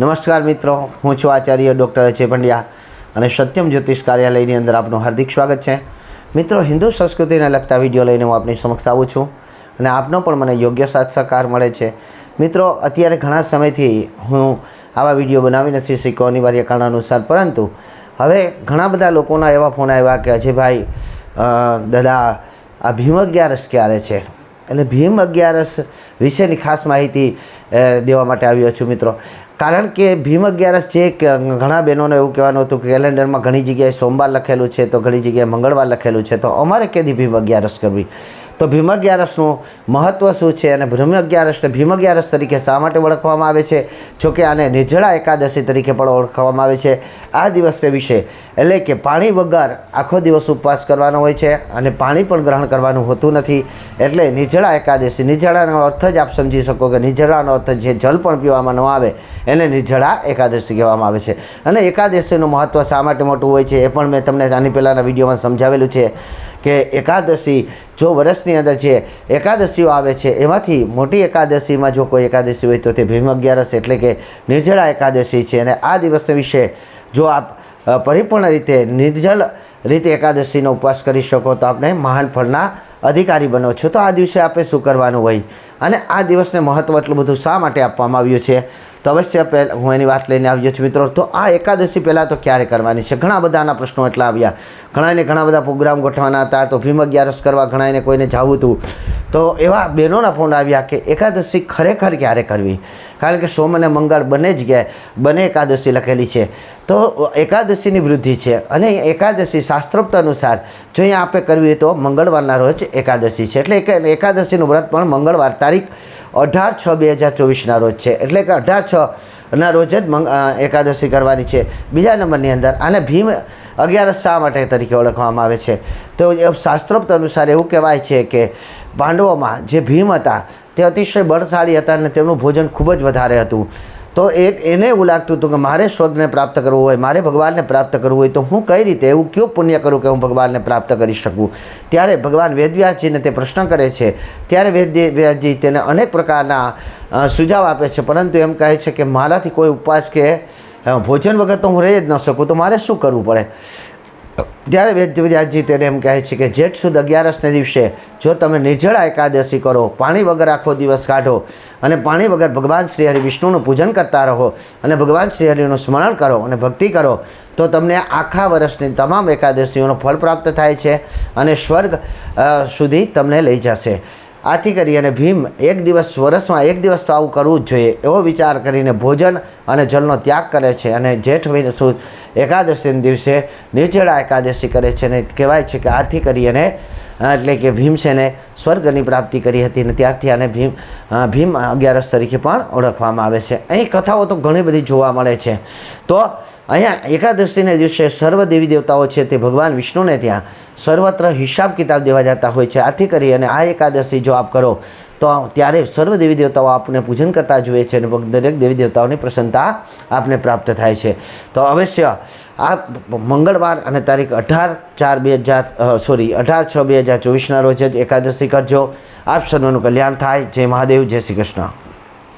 નમસ્કાર મિત્રો, હું છું આચાર્ય ડૉક્ટર અજય પંડ્યા અને સત્યમ જ્યોતિષ કાર્યાલયની અંદર આપનું હાર્દિક સ્વાગત છે. મિત્રો, હિન્દુ સંસ્કૃતિને લગતા વીડિયો લઈને હું આપની સમક્ષ આવું છું અને આપનો પણ મને યોગ્ય સાથ સહકાર મળે છે. મિત્રો, અત્યારે ઘણા સમયથી હું આવા વીડિયો બનાવી નથી શીખો અનિવાર્ય કારણ અનુસાર પરંતુ હવે ઘણા બધા લોકોના એવા ફોન આવ્યા કે, અજયભાઈ દાદા, આ ભીમ અગિયારસ ક્યારે છે? એટલે ભીમ અગિયારસ વિશેની ખાસ માહિતી દેવા માટે આવ્યો છું મિત્રો. કારણ કે ભીમ અગિયારસ જે ઘણા બહેનોને એવું કહેવાનું હતું કે કેલેન્ડરમાં ઘણી જગ્યાએ સોમવાર લખેલું છે, તો ઘણી જગ્યાએ મંગળવાર લખેલું છે. તો અમારે કેદી ભીમ અગિયારસ કરવી? તો ભીમ અગિયારસનું મહત્ત્વ શું છે અને ભ્રમ અગિયારસને ભીમ અગિયારસ તરીકે શા માટે ઓળખવામાં આવે છે? જોકે આને નિજળા એકાદશી તરીકે પણ ઓળખવામાં આવે છે. આ દિવસને વિશે એટલે કે પાણી વગર આખો દિવસ ઉપવાસ કરવાનો હોય છે અને પાણી પણ ગ્રહણ કરવાનું હોતું નથી. એટલે નિજળા એકાદશી, નિજળાનો અર્થ જ આપ સમજી શકો કે નિજળાનો અર્થ જે જલ પણ પીવામાં ન આવે, એને નિજળા એકાદશી કહેવામાં આવે છે. અને એકાદશીનું મહત્ત્વ શા માટે મોટું હોય છે એ પણ મેં તમને આની પહેલાંના વિડીયોમાં સમજાવેલું છે. કે એકાદશી જો વર્ષની અંદર જે એકાદશીઓ આવે છે, એમાંથી મોટી એકાદશીમાં જો કોઈ એકાદશી હોય તો તે ભીમ અગિયારસ એટલે કે નિર્જળા એકાદશી છે. અને આ દિવસ વિશે જો આપ પરિપૂર્ણ રીતે નિર્જલ રીતે એકાદશીનો ઉપવાસ કરી શકો તો આપણે મહાન ફળના અધિકારી બનો છો. તો આ દિવસે આપણે શું કરવાનું હોય? અને આ દિવસને મહત્ત્વ એટલું બધું શા માટે આપવામાં આવ્યું છે? તો અવશ્ય હું એની વાત લઈને આવ્યો છું મિત્રો. તો આ એકાદશી પહેલાં તો ક્યારે કરવાની છે? ઘણા બધાના પ્રશ્નો એટલા આવ્યા. ઘણાને ઘણા બધા પ્રોગ્રામ ગોઠવાના હતા તો ભીમ અગિયારસ કરવા ઘણાને કોઈને જવું હતું. તો એવા બહેનોના ફોન આવ્યા કે એકાદશી ખરેખર ક્યારે કરવી? કારણ કે સોમ અને મંગળ બંને જગ્યાએ બંને એકાદશી લખેલી છે. તો એકાદશીની વૃદ્ધિ છે અને એકાદશી શાસ્ત્રોક્ત અનુસાર જો અહીંયા આપણે કરવી હોય તો મંગળવારના રોજ એકાદશી છે. એટલે એક- એકાદશીનું વ્રત પણ મંગળવાર તારીખ અઢાર છ બે હજાર ચોવીસના રોજ છે. એટલે કે અઢાર છ ના રોજ જ એકાદશી કરવાની છે. બીજા નંબરની અંદર આને ભીમ અગિયારસ શા માટે તરીકે ઓળખવામાં આવે છે? તો શાસ્ત્રોક્ત અનુસાર એવું કહેવાય છે કે પાંડવોમાં જે ભીમ હતા તે અતિશય બળશાળી હતા અને તેમનું ભોજન ખૂબ જ વધારે હતું. તો એ એને એવું લાગતું હતું કે મારે સ્વર્ગને પ્રાપ્ત કરવું હોય, મારે ભગવાનને પ્રાપ્ત કરવું હોય, તો હું કઈ રીતે એવું કયું પુણ્ય કરું કે હું ભગવાનને પ્રાપ્ત કરી શકું? ત્યારે ભગવાન વેદવ્યાસજીને તે પ્રશ્ન કરે છે. ત્યારે વેદ વ્યાસજી તેને અનેક પ્રકારના સુઝાવ આપે છે. પરંતુ એમ કહે છે કે મારાથી કોઈ ઉપવાસ કે ભોજન વગર તો હું રહી જ ન શકું, તો મારે શું કરવું પડે? ત્યારે વેદવ્યાસજી તેને એમ કહે છે કે જેઠ સુદ અગિયારસને દિવસે જો તમે નિર્જળા એકાદશી કરો, પાણી વગર આખો દિવસ કાઢો અને પાણી વગર ભગવાન શ્રી હરિ વિષ્ણુનું પૂજન કરતા રહો અને ભગવાન શ્રી હરિનું સ્મરણ કરો અને ભક્તિ કરો, તો તમને આખા વર્ષની તમામ એકાદશીઓનો ફળ પ્રાપ્ત થાય છે અને સ્વર્ગ સુધી તમને લઈ જશે. આથી કરી અને ભીમ એક દિવસ વર્ષમાં એક દિવસ તો આવું કરવું જ જોઈએ. એવો વિચાર કરીને ભોજન અને જલનો ત્યાગ કરે છે અને જેઠ મહિને સુદ એકાદશીના દિવસે નિર્જળા એકાદશી કરે છે અને કહેવાય છે કે આથી કરી અને એટલે કે ભીમસેને સ્વર્ગની પ્રાપ્તિ કરી હતી અને ત્યારથી આને ભીમ ભીમ અગિયારસ તરીકે પણ ઓળખવામાં આવે છે. અહીં કથાઓ તો ઘણી બધી જોવા મળે છે. તો અહીંયા એકાદશીને દિવસે સર્વ દેવી દેવતાઓ છે તે ભગવાન વિષ્ણુને ત્યાં સર્વત્ર હિસાબ કિતાબ દેવા જતા હોય છે. આથી કરી અને આ એકાદશી જો આપ કરો, તો ત્યારે સર્વ દેવી દેવતાઓ આપને પૂજન કરતા જોઈએ છે અને દરેક દેવી દેવતાઓની પ્રસન્નતા આપને પ્રાપ્ત થાય છે. તો અવશ્ય આ મંગળવાર અને તારીખ અઢાર ચાર બે હજાર સોરી અઢાર છ બે હજાર ચોવીસના રોજ જ એકાદશી કરજો. આપ સર્વનું કલ્યાણ થાય. જય મહાદેવ, જય શ્રી કૃષ્ણ.